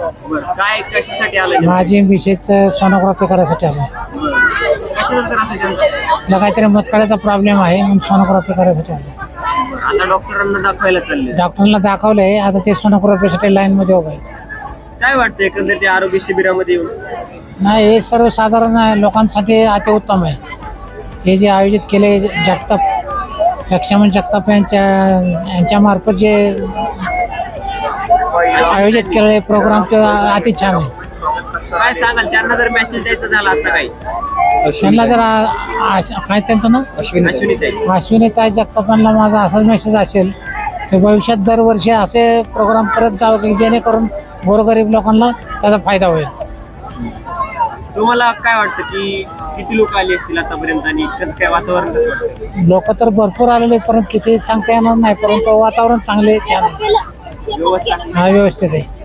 बरं काय कशासाठी आलं माझी मिसेसचं सोनोग्राफी करायसाठी आलो कशाचा त्रास आहे त्यांचा? तिला काहीतरी मतकड्याचा प्रॉब्लेम आहे म्हणून सोनोग्राफी करायसाठी आलो आता डॉक्टरांना दाखवायला चालले. डॉक्टरला दाखवलंय आता ते सोनोग्राफीसाठी लाईन मध्ये उभं आहे. काय वाटतं एकंदरीत या आरोग्य शिबिरामध्ये येऊन? नाही हे सर्वसाधारण आहे, लोकांसाठी अतिउत्तम आहे. हे जे आयोजित केले जगताप लक्ष्मण जगताप यांच्या यांच्यामार्फत जे आयोजित केलेले प्रोग्राम ते अति छान आहे. काय सांगाल त्यांना जर मेसेज द्यायचा झाला आता काही? त्यांना जर आ- काय त्यांचं नाव? अश्विनी ताई. अश्विनीताई जगतापांना माझा असाच मेसेज असेल की भविष्यात दरवर्षी असे प्रोग्राम करत जावं की जेणेकरून गोरगरीब लोकांना त्याचा फायदा होईल. तुम्हाला काय वाटतं की किती लोक आली असतील आतापर्यंत आणि कसं काय वातावरण कसं वाटतं? लोक तर भरपूर आलेले आहेत, परंतु किती सांगता येणार नाही परंतु वातावरण चांगले आहे, छान आहे. हा व्यवस्थित आहे.